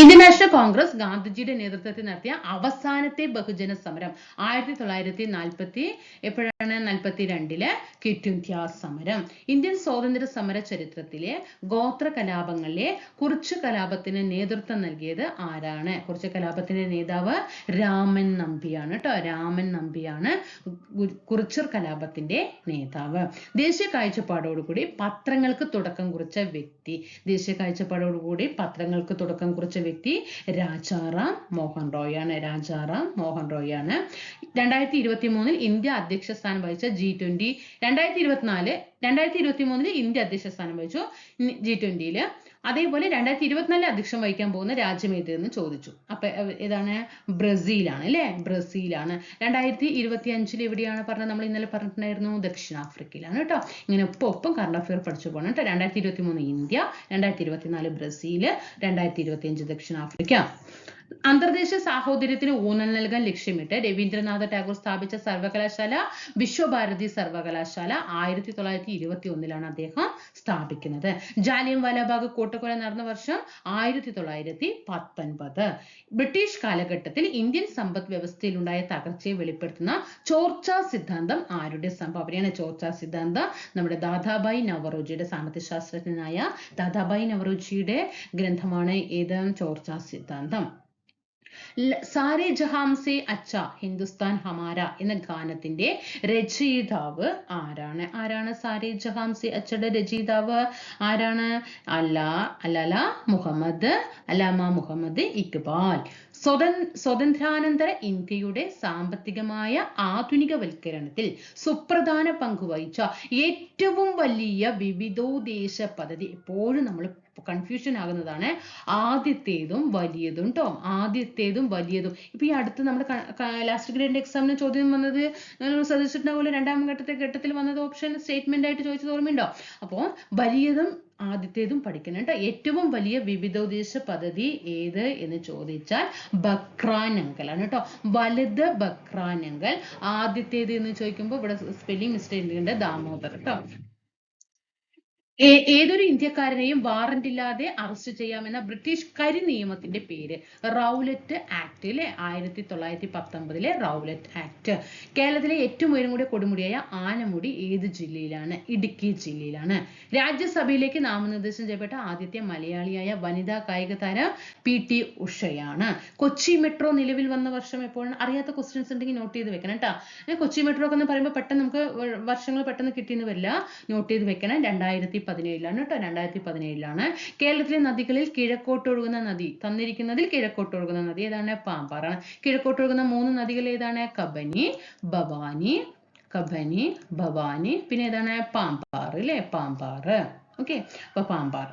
ഇന്ത്യൻ നാഷണൽ കോൺഗ്രസ് ഗാന്ധിജിയുടെ നേതൃത്വത്തിൽ നടത്തിയ അവസാനത്തെ ബഹുജന സമരം. ആയിരത്തി തൊള്ളായിരത്തി നാൽപ്പത്തി എപ്പോഴാണ് നാൽപ്പത്തി രണ്ടിലെ ക്വിറ്റ് ഇന്ത്യ സമരം. ഇന്ത്യൻ സ്വാതന്ത്ര്യ സമര ചരിത്രത്തിലെ ഗോത്ര കലാപങ്ങളിലെ കുറച്ച് കലാപത്തിന് നേതൃത്വം നൽകിയത് ആരാണ്? കുറച്ച് കലാപത്തിന്റെ നേതാവ് രാമൻ നമ്പിയാണ് കേട്ടോ രാമൻ നമ്പിയാണ് കുറിച്ചർ കലാപത്തിന്റെ നേതാവ്. ദേശീയ കാഴ്ചപ്പാടോടുകൂടി പത്രങ്ങൾക്ക് തുടക്കം കുറിച്ച വ്യക്തി. ദേശീയ കാഴ്ചപ്പാടോടുകൂടി പത്രങ്ങൾക്ക് തുടക്കം കുറിച്ച വ്യക്തി രാജാറാം മോഹൻ റോയ് ആണ് രാജാറാം മോഹൻ റോയ് ആണ് രണ്ടായിരത്തി ഇരുപത്തി മൂന്നിൽ ഇന്ത്യ അധ്യക്ഷ സ്ഥാനം വഹിച്ച ജി ട്വന്റി. രണ്ടായിരത്തി ഇരുപത്തിനാല് രണ്ടായിരത്തി ഇരുപത്തി മൂന്നിൽ ഇന്ത്യ അധ്യക്ഷ സ്ഥാനം വഹിച്ചു ജി ട്വന്റിയിൽ അതേപോലെ രണ്ടായിരത്തി ഇരുപത്തിനാലിൽ അധ്യക്ഷം വഹിക്കാൻ പോകുന്ന രാജ്യം ഏത് എന്ന് ചോദിച്ചു. അപ്പൊ ഏതാണ്? ബ്രസീലാണ് അല്ലേ? ബ്രസീലാണ്. രണ്ടായിരത്തി ഇരുപത്തി അഞ്ചിൽ എവിടെയാണ് പറഞ്ഞത്? നമ്മൾ ഇന്നലെ പറഞ്ഞിട്ടുണ്ടായിരുന്നു ദക്ഷിണാഫ്രിക്കയിലാണ് കേട്ടോ. ഇങ്ങനെ ഒപ്പം ഒപ്പം കറണ്ട് അഫയർ പഠിച്ചു പോകണം കേട്ടോ. രണ്ടായിരത്തി ഇരുപത്തി മൂന്ന് ഇന്ത്യ രണ്ടായിരത്തി ഇരുപത്തിനാല് ബ്രസീൽ രണ്ടായിരത്തി ഇരുപത്തി അഞ്ച് ദക്ഷിണാഫ്രിക്ക. അന്തർദേശീയ സാഹോദര്യത്തിന് ഊന്നൽ നൽകാൻ ലക്ഷ്യമിട്ട് രവീന്ദ്രനാഥ ടാഗോർ സ്ഥാപിച്ച സർവകലാശാല വിശ്വഭാരതി സർവകലാശാല ആയിരത്തി തൊള്ളായിരത്തി ഇരുപത്തി ഒന്നിലാണ് അദ്ദേഹം സ്ഥാപിക്കുന്നത്. ജാലിയൻ വാലാബാഗ് കൂട്ടക്കൊല നടന്ന വർഷം ആയിരത്തി തൊള്ളായിരത്തി പത്തൊൻപത് ബ്രിട്ടീഷ് കാലഘട്ടത്തിൽ ഇന്ത്യൻ സമ്പദ് വ്യവസ്ഥയിൽ ഉണ്ടായ തകർച്ചയെ വെളിപ്പെടുത്തുന്ന ചോർച്ച സിദ്ധാന്തം ആരുടെ സംഭാവനയാണ് ചോർച്ച സിദ്ധാന്തം. നമ്മുടെ ദാദാബായി നവറോജിയുടെ സാമ്പത്തിക ശാസ്ത്രജ്ഞനായ ദാദാബായി നവറോജിയുടെ ഗ്രന്ഥമാണ് ഏത് ചോർച്ച സിദ്ധാന്തം. സാരേ ജഹാം സെ അച്ച ഹിന്ദുസ്ഥാൻ ഹമാര എന്ന ഗാനത്തിന്റെ രചയിതാവ് ആരാണ്? ആരാണ് സാരേ ജഹാം സെ അച്ചയുടെ രചയിതാവ്? ആരാണ്? അല്ല അലല മുഹമ്മദ് അലാമ മുഹമ്മദ് ഇക്ബാൽ. സ്വതൻ സ്വതന്ത്രാനന്തര ഇന്ത്യയുടെ സാമ്പത്തികമായ ആധുനികവൽക്കരണത്തിൽ സുപ്രധാന പങ്ക് വഹിച്ച ഏറ്റവും വലിയ വിവിധോദ്ദേശ പദ്ധതി എപ്പോഴും നമ്മൾ കൺഫ്യൂഷൻ ആകുന്നതാണ്. ആദ്യത്തേതും വലിയതും കേട്ടോ ആദ്യത്തേതും വലിയതും. ഇപ്പൊ ഈ അടുത്ത് നമ്മൾ ലാസ്റ്റ് ഗ്രേഡിന്റെ എക്സാമിന് ചോദ്യം വന്നത് നിങ്ങൾ ശ്രദ്ധിച്ചിട്ടുണ്ടാവുമല്ലോ രണ്ടാം ഘട്ടത്തെ ഘട്ടത്തിൽ വന്നത് ഓപ്ഷൻ സ്റ്റേറ്റ്മെന്റ് ആയിട്ട് ചോദിച്ചത് ഓർമ്മയുണ്ടോ? അപ്പോൾ വലിയതും ആദ്യത്തേതും പഠിക്കണം കേട്ടോ. ഏറ്റവും വലിയ വിവിധോദ്ദേശ പദ്ധതി ഏത് എന്ന് ചോദിച്ചാൽ ബക്രാനങ്കൽ ആണ് കേട്ടോ. വലുത് ബക്രാനങ്കൽ. ആദ്യത്തേത് എന്ന് ചോദിക്കുമ്പോൾ ഇവിടെ സ്പെല്ലിംഗ് മിസ്റ്റേക്ക് ഉണ്ട്. ദാമോദർ കേട്ടോ. ഏതൊരു ഇന്ത്യക്കാരനെയും വാറന്റ് ഇല്ലാതെ അറസ്റ്റ് ചെയ്യാമെന്ന ബ്രിട്ടീഷ് കരി നിയമത്തിന്റെ പേര്. റൗലറ്റ് ആക്ട് അല്ലെ ആയിരത്തി തൊള്ളായിരത്തി പത്തൊമ്പതിലെ റൗലറ്റ് ആക്ട് കേരളത്തിലെ ഏറ്റവും ഉയരം കൂടിയ കൊടുമുടിയായ ആനമുടി ഏത് ജില്ലയിലാണ്? ഇടുക്കി ജില്ലയിലാണ്. രാജ്യസഭയിലേക്ക് നാമനിർദ്ദേശം ചെയ്യപ്പെട്ട ആദ്യത്തെ മലയാളിയായ വനിതാ കായിക താരം പി ടി ഉഷയാണ്. കൊച്ചി മെട്രോ നിലവിൽ വന്ന വർഷം എപ്പോഴാണ് അറിയാത്ത ക്വസ്റ്റ്യൻസ് ഉണ്ടെങ്കിൽ നോട്ട് ചെയ്ത് വെക്കണം കേട്ടോ കൊച്ചി മെട്രോ ഒക്കെ എന്ന് പറയുമ്പോൾ പെട്ടെന്ന് നമുക്ക് വർഷങ്ങൾ പെട്ടെന്ന് കിട്ടിയെന്ന് വരില്ല. നോട്ട് ചെയ്ത് വെക്കണം. രണ്ടായിരത്തി പതിനേഴിലാണ് കേട്ടോ രണ്ടായിരത്തി പതിനേഴിലാണ് കേരളത്തിലെ നദികളിൽ കിഴക്കോട്ട് ഒഴുകുന്ന നദി തന്നിരിക്കുന്നതിൽ കിഴക്കോട്ട് ഒഴുകുന്ന നദി ഏതാണ്? പാമ്പാറാണ്. കിഴക്കോട്ട് ഒഴുകുന്ന മൂന്ന് നദികൾ ഏതാണ്? കബനി ഭവാനി കബനി ഭവാനി പിന്നെ ഏതാണ്? പാമ്പാറ് അല്ലേ പാമ്പാറ്. ഓക്കെ അപ്പൊ പാമ്പാറ.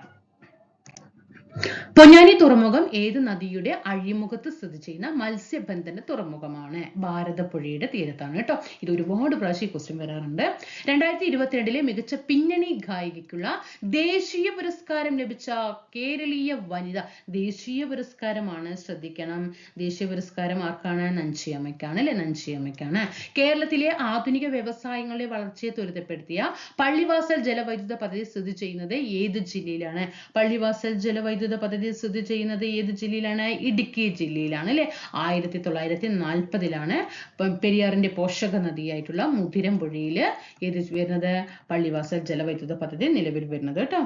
പൊന്നാനി തുറമുഖം ഏത് നദിയുടെ അഴിമുഖത്ത് സ്ഥിതി ചെയ്യുന്ന മത്സ്യബന്ധന തുറമുഖമാണ്? ഭാരതപ്പുഴയുടെ തീരത്താണ് കേട്ടോ. ഇത് ഒരുപാട് പ്രാവശ്യം ക്വസ്റ്റ്യൻ വരാറുണ്ട്. രണ്ടായിരത്തി ഇരുപത്തിരണ്ടിലെ മികച്ച പിന്നണി ഗായികയ്ക്കുള്ള ദേശീയ പുരസ്കാരം ലഭിച്ച കേരളീയ വനിത ദേശീയ പുരസ്കാരമാണ്. ശ്രദ്ധിക്കണം. ദേശീയ പുരസ്കാരം ആർക്കാണ്? നഞ്ചിയമ്മയ്ക്കാണ് അല്ലെ? നഞ്ചിയമ്മയ്ക്കാണ്. കേരളത്തിലെ ആധുനിക വ്യവസായങ്ങളുടെ വളർച്ചയെ ത്വരിതപ്പെടുത്തിയ പള്ളിവാസൽ ജലവൈദ്യുത പദ്ധതി സ്ഥിതി ചെയ്യുന്നത് ഏത് ജില്ലയിലാണ്? പള്ളിവാസൽ ജലവൈദ്യുത പദ്ധതി സ്ഥിതി ചെയ്യുന്നത് ഏത് ജില്ലയിലാണ്? ഇടുക്കി ജില്ലയിലാണ് അല്ലെ? ആയിരത്തി തൊള്ളായിരത്തി നാൽപ്പതിലാണ് പെരിയാറിന്റെ പോഷക നദിയായിട്ടുള്ള മുതിരം പുഴയിൽ ഏത് വരുന്നത്? പള്ളിവാസൽ ജലവൈദ്യുത പദ്ധതി നിലവിൽ വരുന്നത് കേട്ടോ.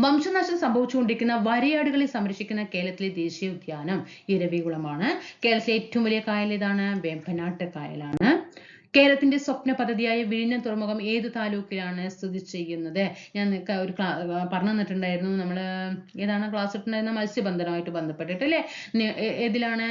വംശനാശം സംഭവിച്ചുകൊണ്ടിരിക്കുന്ന വരയാടുകളെ സംരക്ഷിക്കുന്ന കേരളത്തിലെ ദേശീയ ഉദ്യാനം ഇരവികുളമാണ്. കേരളത്തിലെ ഏറ്റവും വലിയ കായൽ ഏതാണ്? വേമ്പനാട്ട് കായലാണ്. കേരളത്തിന്റെ സ്വപ്ന പദ്ധതിയായ വിഴിഞ്ഞം തുറമുഖം ഏത് താലൂക്കിലാണ് സ്ഥിതി ചെയ്യുന്നത്? ഞാൻ ഒരു പറഞ്ഞു തന്നിട്ടുണ്ടായിരുന്നു. നമ്മൾ ഏതാണ് ക്ലാസ് ഇട്ടുണ്ടായിരുന്ന മത്സ്യബന്ധനമായിട്ട് ബന്ധപ്പെട്ടിട്ട് അല്ലേ ഏതിലാണ്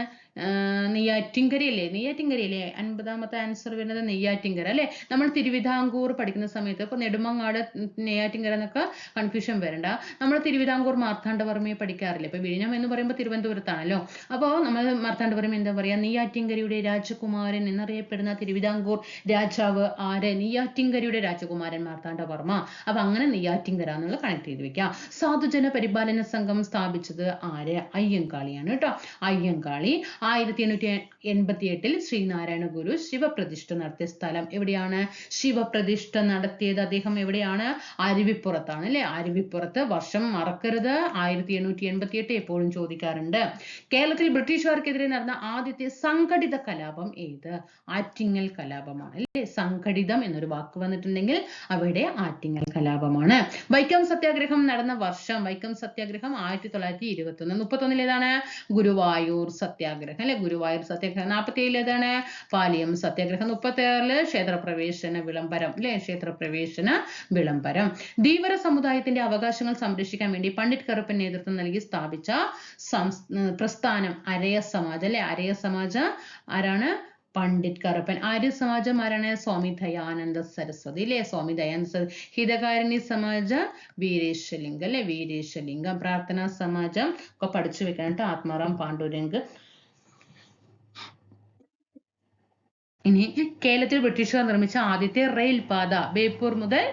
നെയ്യാറ്റിൻകരയല്ലേ? നെയ്യാറ്റിൻകരയല്ലേ? അൻപതാമത്തെ ആൻസർ വരുന്നത് നെയ്യാറ്റിൻകര അല്ലേ? നമ്മൾ തിരുവിതാംകൂർ പഠിക്കുന്ന സമയത്ത് ഇപ്പൊ നെടുമങ്ങാട് നെയ്യാറ്റിൻകര എന്നൊക്കെ കൺഫ്യൂഷൻ വരണ്ട. നമ്മൾ തിരുവിതാംകൂർ മാർത്താണ്ഡവർമ്മയെ പഠിക്കാറില്ല? ഇപ്പൊ വിഴിഞ്ഞം എന്ന് പറയുമ്പോൾ തിരുവനന്തപുരത്താണല്ലോ. അപ്പോൾ നമ്മൾ മാർത്താണ്ഡവർമ്മ എന്താ പറയാ? നെയ്യാറ്റിൻകരയുടെ രാജകുമാരൻ എന്നറിയപ്പെടുന്ന തിരുവിതാംകൂർ രാജാവ് ആര്? നെയ്യാറ്റിൻകരയുടെ രാജകുമാരൻ മാർത്താണ്ഡവർമ്മ. അപ്പൊ അങ്ങനെ നെയ്യാറ്റിൻകര എന്നുള്ള കണക്ട് ചെയ്ത് വെക്കാം. സാധുജന പരിപാലന സംഘം സ്ഥാപിച്ചത് ആര്? അയ്യങ്കാളിയാണ് കേട്ടോ. അയ്യങ്കാളി. ആയിരത്തി എണ്ണൂറ്റി എൺപത്തി എട്ടിൽ ശ്രീനാരായണ ഗുരു ശിവപ്രതിഷ്ഠ നടത്തിയ സ്ഥലം എവിടെയാണ്? ശിവപ്രതിഷ്ഠ നടത്തിയത് അദ്ദേഹം എവിടെയാണ്? അരുവിപ്പുറത്താണ് അല്ലെ? അരുവിപ്പുറത്ത്. വർഷം മറക്കരുത്. ആയിരത്തി എണ്ണൂറ്റി എൺപത്തി എട്ട് എപ്പോഴും ചോദിക്കാറുണ്ട്. കേരളത്തിൽ ബ്രിട്ടീഷുകാർക്കെതിരെ നടന്ന ആദ്യത്തെ സംഘടിത കലാപം ഏത്? ആറ്റിങ്ങൽ കലാപമാണ് അല്ലെ? സംഘടിതം എന്നൊരു വാക്ക് വന്നിട്ടുണ്ടെങ്കിൽ അവിടെ ആറ്റിങ്ങൽ കലാപമാണ്. വൈക്കം സത്യാഗ്രഹം നടന്ന വർഷം വൈക്കം സത്യാഗ്രഹം ആയിരത്തി തൊള്ളായിരത്തി ഇരുപത്തി ഒന്ന് മുപ്പത്തൊന്നിൽ ഏതാണ്? ഗുരുവായൂർ സത്യാഗ്രഹം. അല്ലെ ഗുരുവായൂർ സത്യാഗ്രഹം നാൽപ്പത്തി ഏഴിൽ ഏതാണ്? പാലിയം സത്യാഗ്രഹം മുപ്പത്തി ആറിൽ ക്ഷേത്രപ്രവേശന വിളംബരം അല്ലെ ക്ഷേത്രപ്രവേശന വിളംബരം. ധീവര സമുദായത്തിന്റെ അവകാശങ്ങൾ സംരക്ഷിക്കാൻ വേണ്ടി പണ്ഡിറ്റ് കറുപ്പൻ നേതൃത്വം നൽകി സ്ഥാപിച്ച പ്രസ്ഥാനം അരയ സമാജ് അല്ലെ അരയ സമാജ ആരാണ്? പണ്ഡിറ്റ് കറുപ്പൻ. ആര്യ സമാജം ആരാണ്? സ്വാമി ദയാനന്ദ സരസ്വതി അല്ലെ സ്വാമി ദയാനന്ദ സരസ്വതി ഹിതകാരിണി സമാജ വീരേശലിംഗം അല്ലെ വീരേശലിംഗം പ്രാർത്ഥനാ സമാജം ഒക്കെ പഠിച്ചു വെക്കണം കേട്ടോ. ആത്മാറാം പാണ്ഡുരംഗ് ഇനി കേരളത്തിൽ ബ്രിട്ടീഷുകാർ നിർമ്മിച്ച ആദ്യത്തെ റെയിൽ പാത ബേപ്പൂർ മുതൽ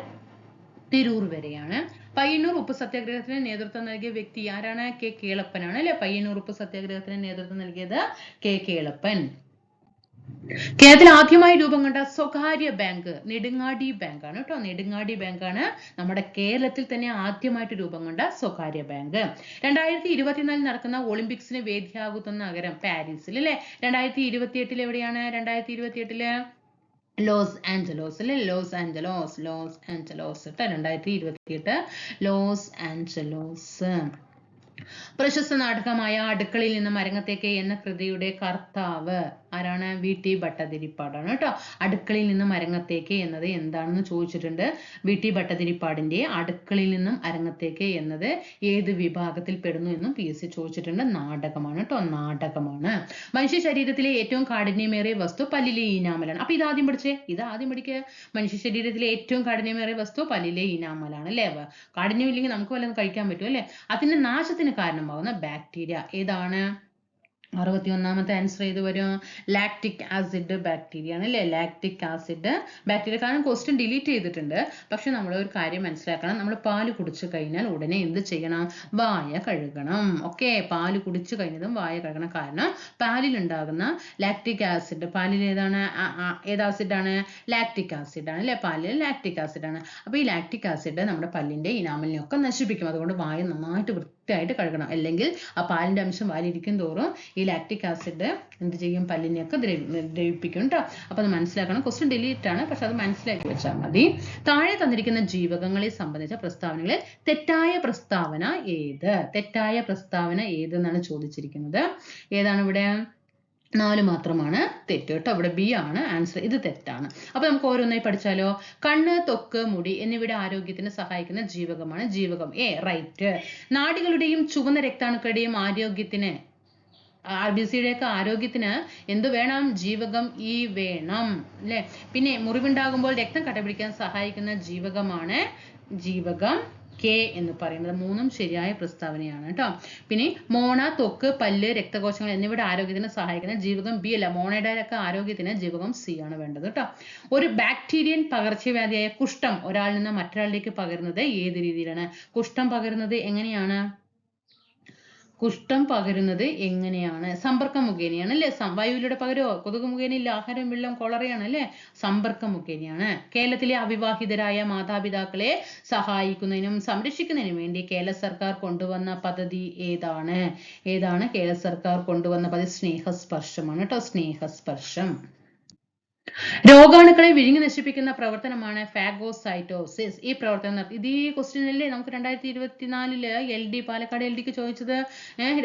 തിരൂർ വരെയാണ്. പയ്യന്നൂർ ഉപ്പ് സത്യാഗ്രഹത്തിന് നേതൃത്വം നൽകിയ വ്യക്തി ആരാണ്? കെ കേളപ്പനാണ്. അല്ലെ? പയ്യന്നൂർ ഉപ്പ് സത്യാഗ്രഹത്തിന് നേതൃത്വം നൽകിയത് കെ കേളപ്പൻ. കേരളത്തിൽ ആദ്യമായി രൂപം കൊണ്ട സ്വകാര്യ ബാങ്ക് നെടുങ്ങാടി ബാങ്ക് ആണ് കേട്ടോ. നെടുങ്ങാടി ബാങ്ക് ആണ് നമ്മുടെ കേരളത്തിൽ തന്നെ ആദ്യമായിട്ട് രൂപം കൊണ്ട സ്വകാര്യ ബാങ്ക്. രണ്ടായിരത്തി ഇരുപത്തിനാലിൽ നടക്കുന്ന ഒളിമ്പിക്സിന് വേദിയാകുന്ന നഗരം പാരീസിൽ അല്ലെ? രണ്ടായിരത്തി ഇരുപത്തി എട്ടിൽ എവിടെയാണ്? രണ്ടായിരത്തി ഇരുപത്തി എട്ടിൽ ലോസ് ആഞ്ചലോസ് അല്ലെ? ലോസ് ആഞ്ചലോസ് ലോസ് ആഞ്ചലോസ് കേട്ടോ. രണ്ടായിരത്തി ഇരുപത്തി എട്ട് ലോസ് ആഞ്ചലോസ്. പ്രശസ്ത നാടകമായ അടുക്കളയിൽ നിന്നും അരങ്ങത്തേക്ക് എന്ന കൃതിയുടെ കർത്താവ്. ആരാണ്? വി ടി ഭട്ടതിരിപ്പാടാണ് കേട്ടോ. അടുക്കളയിൽ നിന്നും അരങ്ങത്തേക്ക് എന്നത് എന്താണെന്ന് ചോദിച്ചിട്ടുണ്ട്. വി ടി ഭട്ടതിരിപ്പാടിന്റെ അടുക്കളയിൽ നിന്നും അരങ്ങത്തേക്ക് എന്നത് ഏത് വിഭാഗത്തിൽ പെടുന്നു എന്നും പി എസ് സി ചോദിച്ചിട്ടുണ്ട്. നാടകമാണ് കേട്ടോ. നാടകമാണ്. മനുഷ്യ ശരീരത്തിലെ ഏറ്റവും കാഠിന്യമേറിയ വസ്തു പല്ലിലെ ഈനാമലാണ്. അപ്പൊ ഇത് ആദ്യം പഠിച്ചേ? ഇത് ആദ്യം പഠിക്കുക മനുഷ്യ ശരീരത്തിലെ ഏറ്റവും കാഠിന്യമേറിയ വസ്തു പല്ലിലെ ഈനാമലാണ് അല്ലേ? വ- കാഠിന്യം ഇല്ലെങ്കിൽ നമുക്ക് വല്ലതും കഴിക്കാൻ പറ്റും അല്ലേ? അതിന്റെ നാശത്തിന് കാരണമാകുന്ന ബാക്ടീരിയ ഏതാണ്? അറുപത്തി ഒന്നാമത്തെ ആൻസർ ഏത് വരും? ലാക്റ്റിക് ആസിഡ് ബാക്ടീരിയ ആണ് അല്ലേ? ലാക്റ്റിക് ആസിഡ് ബാക്ടീരിയ കാരണം ക്വസ്റ്റ്യൻ ഡിലീറ്റ് ചെയ്തിട്ടുണ്ട്. പക്ഷെ നമ്മൾ ഒരു കാര്യം മനസ്സിലാക്കണം. നമ്മൾ പാൽ കുടിച്ചു കഴിഞ്ഞാൽ ഉടനെ എന്ത് ചെയ്യണം? വായ കഴുകണം. ഓക്കെ പാൽ കുടിച്ചു കഴിഞ്ഞതും വായ കഴുകണം. കാരണം പാലിൽ ഉണ്ടാകുന്ന ലാക്റ്റിക് ആസിഡ് പാലിൽ ഏതാണ്? ഏത് ആസിഡാണ് ലാക്റ്റിക് ആസിഡ് ആണ് അല്ലേ? പാലിൽ ലാക്റ്റിക് ആസിഡ് ആണ്. അപ്പൊ ഈ ലാക്റ്റിക് ആസിഡ് നമ്മുടെ പല്ലിന്റെ ഇനാമലിനെ ഒക്കെ നശിപ്പിക്കും. അതുകൊണ്ട് വായ നന്നായിട്ട് വൃത്തിയായിട്ട് കഴുകണം. അല്ലെങ്കിൽ ആ പാലിന്റെ അംശം വാലിരിക്കും തോറും ഈ ലാക്റ്റിക് ആസിഡ് എന്ത് ചെയ്യും? പല്ലിനെയൊക്കെ ദ്രവി- ദ്രവിപ്പിക്കും കേട്ടോ അപ്പൊ അത് മനസ്സിലാക്കണം. ക്വസ്റ്റ്യൻ ഡിലീറ്റ് ആണ്. പക്ഷെ അത് മനസ്സിലാക്കി വെച്ചാൽ മതി. താഴെ തന്നിരിക്കുന്ന ജീവകങ്ങളെ സംബന്ധിച്ച പ്രസ്താവനകളിൽ തെറ്റായ പ്രസ്താവന ഏത്? തെറ്റായ പ്രസ്താവന ഏതെന്നാണ് ചോദിച്ചിരിക്കുന്നത്. ഏതാണ് ഇവിടെ? നാല് മാത്രമാണ് തെറ്റ് കേട്ടോ. അവിടെ ബി ആണ് ആൻസർ ഇത് തെറ്റാണ്. അപ്പൊ നമുക്ക് ഓരോന്നായി പഠിച്ചാലോ? കണ്ണ് തൊക്ക് മുടി എന്നിവയുടെ ആരോഗ്യത്തിന് സഹായിക്കുന്ന ജീവകമാണ് ജീവകം. എ റൈറ്റ് നാടികളുടെയും ചുവന്ന രക്താണുക്കളുടെയും ആരോഗ്യത്തിന് ആർ ബി സിയുടെ ഒക്കെ ആരോഗ്യത്തിന് എന്ത് വേണം? ജീവകം ഈ വേണം അല്ലെ പിന്നെ മുറിവുണ്ടാകുമ്പോൾ രക്തം കട്ടപിടിക്കാൻ സഹായിക്കുന്ന ജീവകമാണ് ജീവകം കെ എന്ന് പറയുന്നത് മൂന്നും ശരിയായ പ്രസ്താവനയാണ് കേട്ടോ. പിന്നെ മോണ തൊക്ക് പല്ല് രക്തകോശങ്ങൾ എന്നിവയുടെ ആരോഗ്യത്തിന് സഹായിക്കുന്ന ജീവകം ബി അല്ല. മോണയുടെ ഒക്കെ ആരോഗ്യത്തിന് ജീവകം സി ആണ് വേണ്ടത് കേട്ടോ. ഒരു ബാക്ടീരിയൻ പകർച്ചവ്യാധിയായ കുഷ്ഠം ഒരാളിൽ നിന്ന് മറ്റൊരാളിലേക്ക് പകരുന്നത് ഏത് രീതിയിലാണ്? കുഷ്ഠം പകരുന്നത് എങ്ങനെയാണ്? കുഷ്ഠം പകരുന്നത് എങ്ങനെയാണ്? സമ്പർക്കം മുഖേനയാണ് അല്ലേ? വായുവിലൂടെ പകരുമോ കൊതുക് മുഖേനയില്ല. ആഹാരം വെള്ളം കൊളറയാണ് അല്ലേ? സമ്പർക്കം മുഖേനയാണ്. കേരളത്തിലെ അവിവാഹിതരായ മാതാപിതാക്കളെ സഹായിക്കുന്നതിനും സംരക്ഷിക്കുന്നതിനും വേണ്ടി കേരള സർക്കാർ കൊണ്ടുവന്ന പദ്ധതി ഏതാണ്? ഏതാണ് കേരള സർക്കാർ കൊണ്ടുവന്ന പദ്ധതി? സ്നേഹസ്പർശമാണ് കേട്ടോ സ്നേഹസ്പർശം. രോഗാണുക്കളെ വിഴുങ്ങി നശിപ്പിക്കുന്ന പ്രവർത്തനമാണ് ഫാഗോസൈറ്റോസിസ് ഈ പ്രവർത്തനം നടത്തി ഇത് ഈ ക്വസ്റ്റ്യൻ അല്ലേ നമുക്ക് രണ്ടായിരത്തി ഇരുപത്തിനാലിൽ എൽ ഡി പാലക്കാട് എൽ ഡിക്ക് ചോദിച്ചത്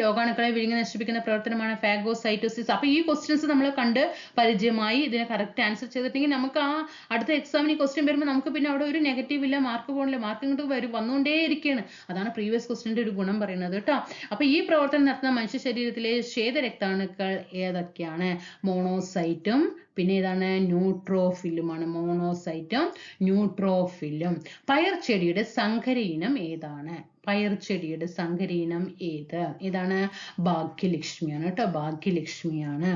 രോഗാണുക്കളെ വിഴുങ്ങി നശിപ്പിക്കുന്ന പ്രവർത്തനമാണ് ഫാഗോസൈറ്റോസിസ് അപ്പൊ ഈ ക്വസ്റ്റ്യൻസ് നമ്മൾ കണ്ട് പരിചയമായി ഇതിന് കറക്റ്റ് ആൻസർ ചെയ്തിട്ടെങ്കിൽ നമുക്ക് ആ അടുത്ത എക്സാമിന് ക്വസ്റ്റ്യൻ വരുമ്പോൾ നമുക്ക് പിന്നെ അവിടെ ഒരു നെഗറ്റീവ് ഇല്ല മാർക്ക് പോകണില്ല മാർക്ക് ഇങ്ങോട്ട് വരും വന്നുകൊണ്ടേ ഇരിക്കുകയാണ് അതാണ് പ്രീവിയസ് ക്വസ്റ്റ്യന്റെ ഒരു ഗുണം പറയുന്നത് കേട്ടോ. അപ്പൊ ഈ പ്രവർത്തനം നടത്തുന്ന മനുഷ്യ ശരീരത്തിലെ ശ്വേത രക്താണുക്കൾ ഏതൊക്കെയാണ് മോണോസൈറ്റും പിന്നെ ഏതാണ്? ന്യൂട്രോഫിലുമാണ് മോണോസൈറ്റും ന്യൂട്രോഫിലും. പയർ ചെടിയുടെ സങ്കര ഇനം ഏതാണ്? പയർ ചെടിയുടെ സങ്കര ഇനം ഏത്? ഏതാണ്? ഭാഗ്യലക്ഷ്മിയാണ് കേട്ടോ ഭാഗ്യലക്ഷ്മിയാണ്.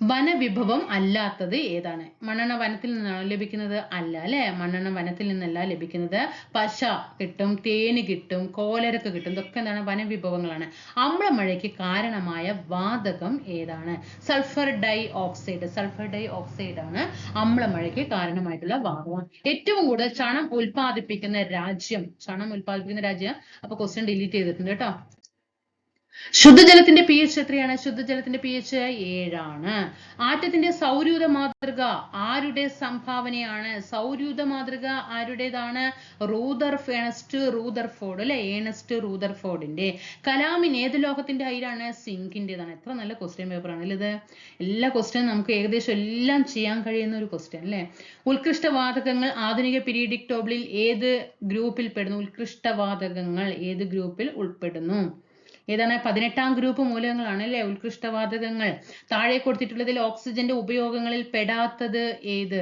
വനവിഭവം അല്ലാത്തത് ഏതാണ്? മണ്ണെണ്ണ വനത്തിൽ നിന്നാണോ ലഭിക്കുന്നത് അല്ല അല്ലെ? മണ്ണെണ്ണ വനത്തിൽ നിന്നല്ല ലഭിക്കുന്നത് പശ കിട്ടും തേന് കിട്ടും കോലരക്ക് കിട്ടും. ഇതൊക്കെ എന്താണ്? വനവിഭവങ്ങളാണ്. അമ്ലമഴയ്ക്ക് കാരണമായ വാതകം ഏതാണ്? Sulphur dioxide. Sulphur dioxide ആണ് അമ്ലമഴയ്ക്ക് കാരണമായിട്ടുള്ള വാതകം. ഏറ്റവും കൂടുതൽ ചണം ഉൽപ്പാദിപ്പിക്കുന്ന രാജ്യം ചണം ഉൽപ്പാദിപ്പിക്കുന്ന രാജ്യം അപ്പൊ ക്വസ്റ്റ്യൻ ഡിലീറ്റ് ചെയ്തിട്ടുണ്ട് കേട്ടോ. ശുദ്ധജലത്തിന്റെ പി എച്ച് എത്രയാണ്? ശുദ്ധജലത്തിന്റെ പി എച്ച് ഏഴാണ്. ആറ്റത്തിന്റെ സൗരയൂഥ മാതൃക ആരുടെ സംഭാവനയാണ്? സൗരയൂഥ മാതൃക ആരുടേതാണ്? റൂദർ ഏണസ്റ്റ് റൂദർഫോർഡ് അല്ലെ? ഏണസ്റ്റ് റൂദർഫോർഡിന്റെ. കലാമിന് ഏത് ലോഹത്തിന്റെ അയിരാണ് സിങ്കിന്റേതാണ്. എത്ര നല്ല ക്വസ്റ്റ്യൻ പേപ്പർ ആണ് ഇത്? എല്ലാ ക്വസ്റ്റ്യനും നമുക്ക് ഏകദേശം എല്ലാം ചെയ്യാൻ കഴിയുന്ന ഒരു ക്വസ്റ്റ്യൻ അല്ലേ? ഉത്കൃഷ്ടവാതകങ്ങൾ ആധുനിക പീരിയഡിക് ടോബിളിൽ ഏത് ഗ്രൂപ്പിൽ പെടുന്നു? ഉത്കൃഷ്ടവാതകങ്ങൾ ഏത് ഗ്രൂപ്പിൽ ഉൾപ്പെടുന്നു? ഏതാണ് പതിനെട്ടാം ഗ്രൂപ്പ് മൂലകങ്ങളാണ് അല്ലെ ഉത്കൃഷ്ടവാതകങ്ങൾ. താഴെ കൊടുത്തിട്ടുള്ളതിൽ ഓക്സിജന്റെ ഉപയോഗങ്ങളിൽ പെടാത്തത് ഏത്?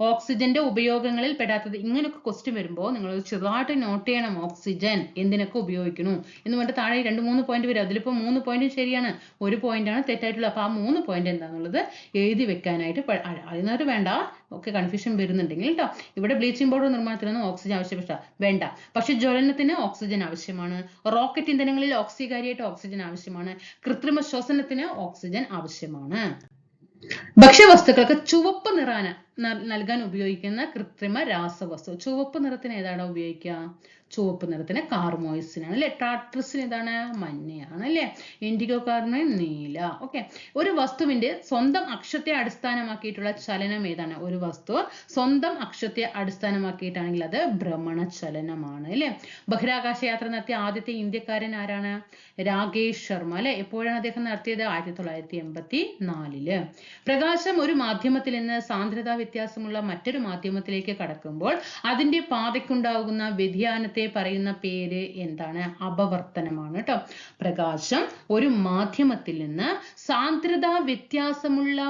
ഓക്സിജന്റെ ഉപയോഗങ്ങളിൽ പെടാത്തത് ഇങ്ങനെയൊക്കെ ക്വസ്റ്റ്യൻ വരുമ്പോൾ നിങ്ങൾ ചെറുതായിട്ട് നോട്ട് ചെയ്യണം. ഓക്സിജൻ എന്തിനൊക്കെ ഉപയോഗിക്കുന്നു? എന്ന് പറഞ്ഞിട്ട് താഴെ രണ്ട് മൂന്ന് പോയിന്റ് വരും. അതിലിപ്പോൾ മൂന്ന് പോയിന്റും ശരിയാണ്. ഒരു പോയിന്റാണ് തെറ്റായിട്ടുള്ളത്. അപ്പൊ ആ മൂന്ന് പോയിന്റ് എന്താണെന്നുള്ളത് എഴുതി വെക്കാനായിട്ട് അതിനകത്ത് വേണ്ട ഒക്കെ കൺഫ്യൂഷൻ വരുന്നുണ്ടെങ്കിൽ കേട്ടോ ഇവിടെ ബ്ലീച്ചിങ് പൗഡർ നിർമ്മാണത്തിനൊന്നും ഓക്സിജൻ ആവശ്യപ്പെട്ട വേണ്ട. പക്ഷെ ജ്വലനത്തിന് ഓക്സിജൻ ആവശ്യമാണ്. റോക്കറ്റ് ഇന്ധനങ്ങളിൽ ഓക്സികാരിയായിട്ട് ഓക്സിജൻ ആവശ്യമാണ്. കൃത്രിമ ശ്വസനത്തിന് ഓക്സിജൻ ആവശ്യമാണ്. ഭക്ഷ്യവസ്തുക്കൾക്ക് ചുവപ്പ് നിറാന നൽകാൻ ഉപയോഗിക്കുന്ന കൃത്രിമ രാസവസ്തു. ചുവപ്പ് നിറത്തിന് ഏതാണ് ഉപയോഗിക്കുക? ചുവപ്പ് നിറത്തിന് കാർമോയിസിൻ ആണ് അല്ലെ? ടാട്രിസിന് ഏതാണ്? മഞ്ഞയാണ് അല്ലെ? ഇൻഡിഗോ കാർമോ നീല. ഓക്കെ. ഒരു വസ്തുവിന്റെ സ്വന്തം അക്ഷത്തെ അടിസ്ഥാനമാക്കിയിട്ടുള്ള ചലനം ഏതാണ്? ഒരു വസ്തു സ്വന്തം അക്ഷത്തെ അടിസ്ഥാനമാക്കിയിട്ടാണെങ്കിൽ അത് ഭ്രമണ ചലനമാണ് അല്ലെ? ബഹിരാകാശ യാത്ര നടത്തിയ ആദ്യത്തെ ഇന്ത്യക്കാരൻ ആരാണ്? രാകേഷ് ശർമ്മ അല്ലെ? എപ്പോഴാണ് അദ്ദേഹം നടത്തിയത്? ആയിരത്തി തൊള്ളായിരത്തി എൺപത്തി നാലിൽ. പ്രകാശം ഒരു മാധ്യമത്തിൽ നിന്ന് സാന്ദ്രതാ വ്യത്യാസമുള്ള മറ്റൊരു മാധ്യമത്തിലേക്ക് കടക്കുമ്പോൾ അതിന്റെ പാതയ്ക്കുണ്ടാകുന്ന വ്യതിയാനത്തെ പറയുന്ന പേര് എന്താണ്? അപവർത്തനമാണ് കേട്ടോ പ്രകാശം ഒരു മാധ്യമത്തിൽ നിന്ന് സാന്ദ്രത വ്യത്യാസമുള്ള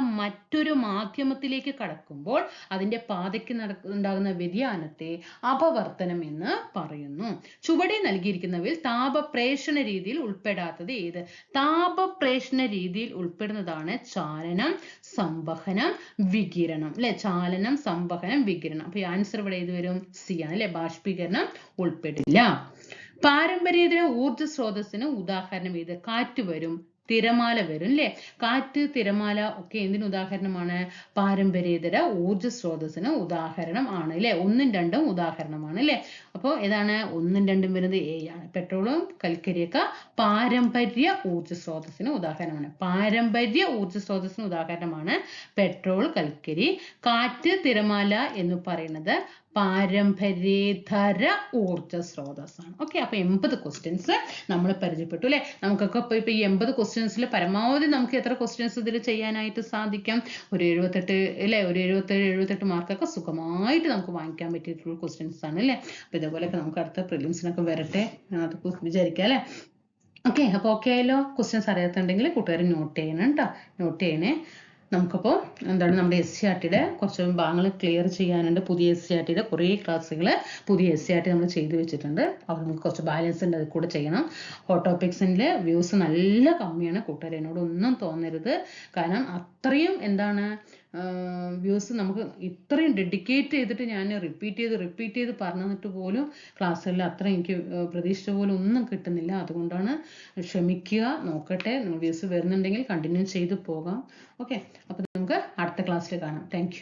മറ്റൊരു മാധ്യമത്തിലേക്ക് കടക്കുമ്പോൾ അതിന്റെ പാതയ്ക്ക് ഉണ്ടാകുന്ന വ്യതിയാനത്തെ അപവർത്തനം എന്ന് പറയുന്നു. ചുവടെ നൽകിയിരിക്കുന്നവയിൽ താപപ്രേഷണ രീതിയിൽ ഉൾപ്പെടാത്തത് ഏത്? താപപ്രേഷണ രീതിയിൽ ഉൾപ്പെടുന്നതാണ് ചാലനം സംവഹനം വികിരണം. അല്ലെ ചാലനം സംവഹനം വികിരണം. അപ്പൊ ആൻസർ ഇവിടെ ഏത് വരും? സി ആണ് അല്ലെ ബാഷ്പീകരണം ഉൾപ്പെടില്ല. പാരമ്പര്യേതര ഊർജ സ്രോതസ്സിന് ഉദാഹരണം ഏത്? കാറ്റ് വരും. തിരമാല വരും അല്ലെ കാറ്റ് തിരമാല ഒക്കെ എന്തിന് ഉദാഹരണമാണ്? പാരമ്പര്യേതര ഊർജ സ്രോതസ്സിന് ഉദാഹരണം ആണ് അല്ലെ ഒന്നും രണ്ടും ഉദാഹരണമാണ് അല്ലെ അപ്പോൾ ഏതാണ്? ഒന്നും രണ്ടും വരുന്നത് എ ആണ് പെട്രോളും കൽക്കരിയൊക്കെ പാരമ്പര്യ ഊർജ സ്രോതസ്സിന് ഉദാഹരണമാണ്. പാരമ്പര്യ ഊർജ സ്രോതസ്സിന് ഉദാഹരണമാണ് പെട്രോൾ കൽക്കരി. കാറ്റ് തിരമാല എന്ന് പറയുന്നത് പാരമ്പര്യേതര ഊർജ സ്രോതസ്സാണ് ഓക്കെ അപ്പൊ എൺപത് ക്വസ്റ്റ്യൻസ് നമ്മൾ പരിചയപ്പെട്ടു അല്ലെ? നമുക്കൊക്കെ ഇപ്പൊ ഇപ്പൊ ഈ എൺപത് ക്വസ്റ്റ്യൻസിൽ പരമാവധി നമുക്ക് എത്ര ക്വസ്റ്റ്യൻസ് ഇതിൽ ചെയ്യാനായിട്ട് സാധിക്കാം? ഒരു എഴുപത്തെട്ട് അല്ലെ? ഒരു എഴുപത്തേഴ് എഴുപത്തെട്ട് മാർക്കൊക്കെ സുഖമായിട്ട് നമുക്ക് വാങ്ങിക്കാൻ പറ്റിയിട്ടുള്ള ക്വസ്റ്റ്യൻസ് ആണ് അല്ലെ? അപ്പൊ ഇതേപോലെയൊക്കെ നമുക്ക് അടുത്ത പ്രിലിംസിനൊക്കെ വരട്ടെ അതൊക്കെ വിചാരിക്കാം അല്ലെ? ഓക്കെ അപ്പൊ ഓക്കെ ആയല്ലോ? ക്വസ്റ്റ്യൻസ് അറിയാത്തുണ്ടെങ്കിൽ കൂട്ടുകാർ നോട്ട് ചെയ്യണം കേട്ടോ നോട്ട് ചെയ്യണേ. നമുക്കപ്പോൾ എന്താണ് നമ്മുടെ എസ് സി ആർ ടിയുടെ കുറച്ച് ഭാഗങ്ങൾ ക്ലിയർ ചെയ്യാനുണ്ട്. പുതിയ എസ് സി ആർ ടിയുടെ കുറേ ക്ലാസ്സുകൾ പുതിയ എസ് സി ആർ ടി നമ്മൾ ചെയ്തു വെച്ചിട്ടുണ്ട്. അപ്പോൾ നമുക്ക് കുറച്ച് ബാലൻസ് ഉണ്ട് അത് കൂടെ ചെയ്യണം. ഓട്ടോപിക്സിന്റെ വ്യൂസ് നല്ല കമ്മിയാണ്. കൂട്ടുകാർ എന്നോട് ഒന്നും തോന്നരുത്. കാരണം അത്രയും എന്താണ് വ്യൂസ് നമുക്ക് ഇത്രയും ഡെഡിക്കേറ്റ് ചെയ്തിട്ട് ഞാൻ റിപ്പീറ്റ് ചെയ്ത് റിപ്പീറ്റ് ചെയ്ത് പറഞ്ഞിട്ട് പോലും ക്ലാസ്സുകളിൽ അത്ര എനിക്ക് പ്രതീക്ഷിച്ച പോലെ ഒന്നും കിട്ടുന്നില്ല. അതുകൊണ്ടാണ് ക്ഷമിക്കുക നോക്കട്ടെ വ്യൂസ് വരുന്നുണ്ടെങ്കിൽ കണ്ടിന്യൂ ചെയ്ത് പോകാം. ഓക്കെ അപ്പോൾ നമുക്ക് അടുത്ത ക്ലാസ്സിൽ കാണാം. താങ്ക്